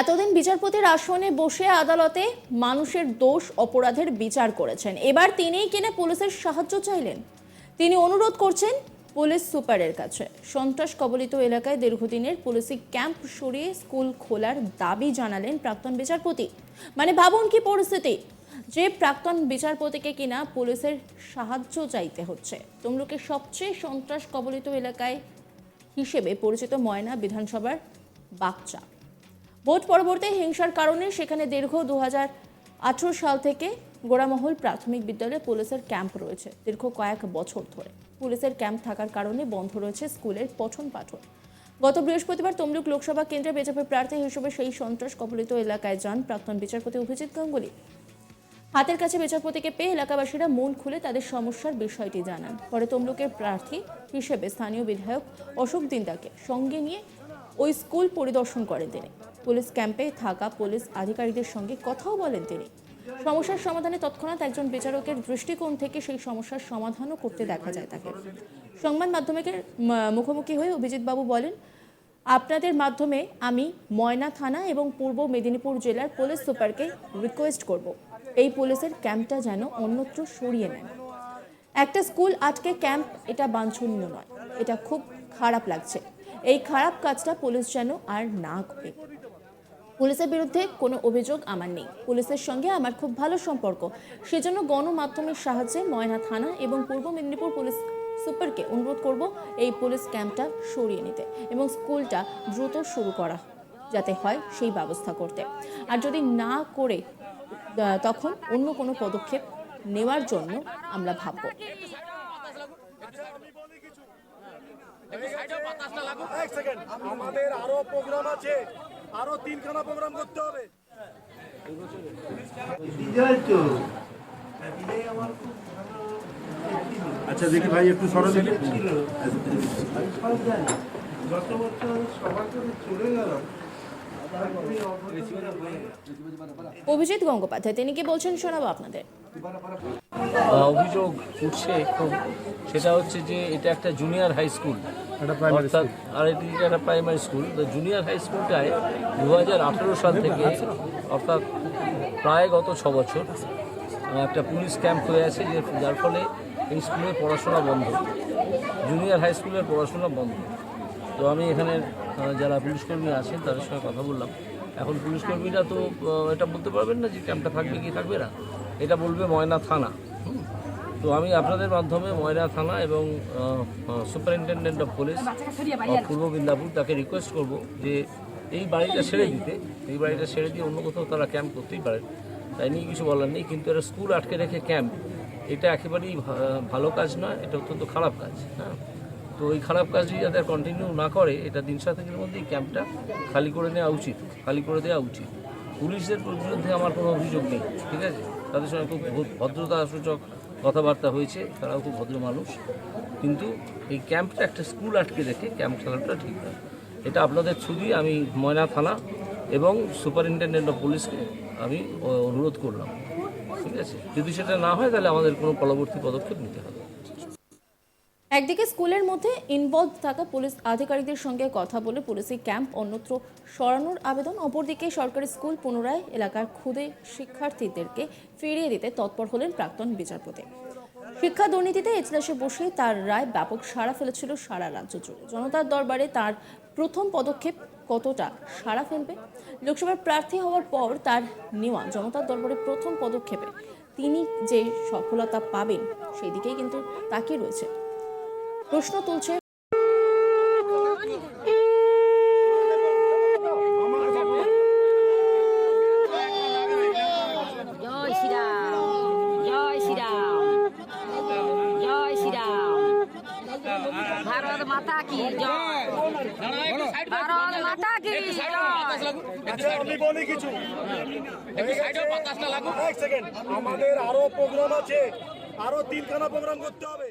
এতদিন বিচারপতির আসনে বসে আদালতে মানুষের দোষ, অপরাধের বিচার করেছেন। এবার তিনিই কিনা পুলিশের সাহায্য চাইলেন। তিনি অনুরোধ করছেন পুলিশ সুপারের কাছে। সন্ত্রাস কবলিত এলাকায় দীর্ঘদিনের পুলিশি ক্যাম্প সরিয়ে স্কুল খোলার দাবি জানালেন প্রাক্তন বিচারপতি। মানে ভাবুন কি পরিস্থিতি? যে প্রাক্তন বিচারপতিকে কিনা পুলিশের সাহায্য চাইতে হচ্ছে। তমলুকের সবচেয়ে সন্ত্রাস কবলিত এলাকায় হিসেবে পরিচিত ময়না বিধানসভার বাগচা। ভোট পরবর্তী হিংসার কারণে সেখানে দীর্ঘ দুহাজার আঠেরো সাল থেকে গোড়ামহল প্রাথমিক বিদ্যালয়ে পুলিশের ক্যাম্প রয়েছে। দীর্ঘ কয়েক বছর ধরে পুলিশের ক্যাম্প থাকার কারণে বন্ধ রয়েছে স্কুলের পঠন পাঠন। গত বৃহস্পতিবার তমলুক লোকসভা কেন্দ্রে বিজেপি প্রার্থী হিসেবে সেই সন্ত্রাস কবলিত এলাকায় যান প্রাক্তন বিচারপতি অভিজিৎ গাঙ্গুলি। হাতের কাছে বিচারপতিকে পেয়ে এলাকাবাসীরা মন খুলে তাদের সমস্যার বিষয়টি জানান। পরে তমলুকের প্রার্থী হিসেবে স্থানীয় বিধায়ক অশোক দিন্দাকে সঙ্গে নিয়ে ওই স্কুল পরিদর্শন করেন তিনি। পুলিশ ক্যাম্পে থাকা পুলিশ আধিকারিকদের সঙ্গে কথাও বলেন তিনি। সমস্যার সমাধানে তৎক্ষণাৎ একজন বিচারকের দৃষ্টিকোণ থেকে সেই সমস্যার সমাধানও করতে দেখা যায় তাকে। সংবাদ মাধ্যমের মুখোমুখি হয়ে অভিজিৎবাবু বলেন, আপনাদের মাধ্যমে আমি ময়না থানা এবং পূর্ব মেদিনীপুর জেলার পুলিশ সুপারকে রিকোয়েস্ট করব। এই পুলিশের ক্যাম্পটা যেন অন্যত্র সরিয়ে নেন। একটা স্কুল আটকে ক্যাম্প এটা বাঞ্ছনীয় নয়। এটা খুব খারাপ লাগছে। এই খারাপ কাজটা পুলিশ যেন আর না করে। পুলিশের বিরুদ্ধে কোনো অভিযোগ আমার নেই। পুলিশের সঙ্গে আমার খুব ভালো সম্পর্ক। সেজন্য গণমাধ্যমের সাহায্যে ময়না থানা এবং পূর্ব মেদিনীপুর পুলিশ সুপারকে অনুরোধ করব এই পুলিশ ক্যাম্পটা সরিয়ে নিতে এবং স্কুলটা দ্রুত শুরু করা, যাতে হয় সেই ব্যবস্থা করতে। আর যদি না করে তখন অন্য কোনো পদক্ষেপ নেওয়ার জন্য আমরা ভাববো। আমাদের আরও প্রোগ্রাম আছে। আরও তিনখানা প্রোগ্রাম করতে হবে। আচ্ছা দেখি ভাই একটু সরো দেখি। গত বছর সবার করে চলে গেল অভিজিৎ গঙ্গোপাধ্যায় তিনি কি বলছেন শোনাবো আপনাদের? অভিযোগ উঠছে খুব সেটা হচ্ছে যে এটা একটা জুনিয়র হাই স্কুল অর্থাৎ আর এটি একটা প্রাইমারি স্কুল তো জুনিয়র হাই স্কুলটায় দু হাজার আঠেরো সাল থেকে অর্থাৎ প্রায় গত ছ বছর একটা পুলিশ ক্যাম্প হয়ে আছে যে যার ফলে এই স্কুলের পড়াশোনা বন্ধ। জুনিয়র হাই স্কুলের পড়াশোনা বন্ধ। তো আমি এখানে যারা পুলিশকর্মী আছেন তাদের সঙ্গে কথা বললাম। এখন পুলিশকর্মীরা তো এটা বলতে পারবেন না যে ক্যাম্পটা থাকবে কি থাকবে না। এটা বলবে ময়না থানা। হুম। তো আমি আপনাদের মাধ্যমে ময়না থানা এবং সুপারিনটেন্ডেন্ট অফ পুলিশ পূর্ব মিদনাপুর তাকে রিকোয়েস্ট করব যে এই বাড়িটা ছেড়ে দিতে। এই বাড়িটা ছেড়ে দিয়ে অন্য কোথাও তারা ক্যাম্প করতেই পারে তাই নিয়ে কিছু বলার নেই কিন্তু এটা স্কুল আটকে রেখে ক্যাম্প এটা একেবারেই ভালো কাজ নয় এটা অত্যন্ত খারাপ কাজ। হ্যাঁ। তো এই খারাপ কাজটি যাতে কন্টিনিউ না করে, এটা দিন সাতেকের মধ্যেই ক্যাম্পটা খালি করে নেওয়া উচিত, খালি করে দেওয়া উচিত। পুলিশদের বিরুদ্ধে আমার কোনো অভিযোগ নেই, ঠিক আছে? তাদের সঙ্গে খুব ভদ্র- ভদ্রতা সূচক কথাবার্তা হয়েছে, তারাও খুব ভদ্র মানুষ। কিন্তু এই ক্যাম্পটা একটা স্কুল আটকে রেখে, ক্যাম্প চালানোটা ঠিক না। এটা আপনাদের থ্রুই আমি ময়না থানা এবং সুপারিনটেন্ডেন্ট অফ পুলিশকে আমি অনুরোধ করলাম, ঠিক আছে? যদি সেটা না হয়, তাহলে আমাদের কোনো পরবর্তী পদক্ষেপ নিতে হবে। একদিকে স্কুলের মধ্যে ইনভলভ থাকা পুলিশ আধিকারিকদের সঙ্গে কথা বলে পুলিশি ক্যাম্প অন্যত্র সরানোর আবেদন। অপরদিকে সরকারি স্কুল পুনরায় এলাকার ক্ষুদে শিক্ষার্থীদেরকে ফিরিয়ে দিতে তৎপর হলেন প্রাক্তন বিচারপতি। শিক্ষা দুর্নীতিতে এজলাসে বসে তার রায় ব্যাপক সাড়া ফেলেছিল সারা রাজ্য জুড়ে। জনতার দরবারে তার প্রথম পদক্ষেপ কতটা সাড়া ফেলবে? লোকসভার প্রার্থী হওয়ার পর তার নেওয়া জনতার দরবারে প্রথম পদক্ষেপে তিনি যে সফলতা পাবেন, সেই দিকেই কিন্তু তাকিয়ে রয়েছে। প্রশ্ন তুলছে। জয় শ্রীরাম জয় শ্রীরাম জয় ভারত মাতা কি জয়। ভারত মাতা কি আচ্ছা আমি বলি কিছু। এক সেকেন্ড। আমাদের আরও প্রোগ্রাম আছে। আরও তিনখানা প্রোগ্রাম করতে হবে।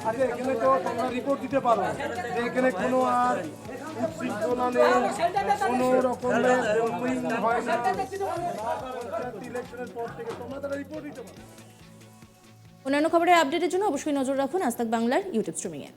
আচ্ছা এখানে তো তোমরা রিপোর্ট দিতে পারো যে এখানে কোনো আর উচ্ছৃঙ্খলা নেই কোনো রকমের হয় না অন্যান্য খবরের আপডেটের জন্য অবশ্যই নজর রাখুন আজ বাংলার ইউটিউব স্ট্রিমিংয়ে।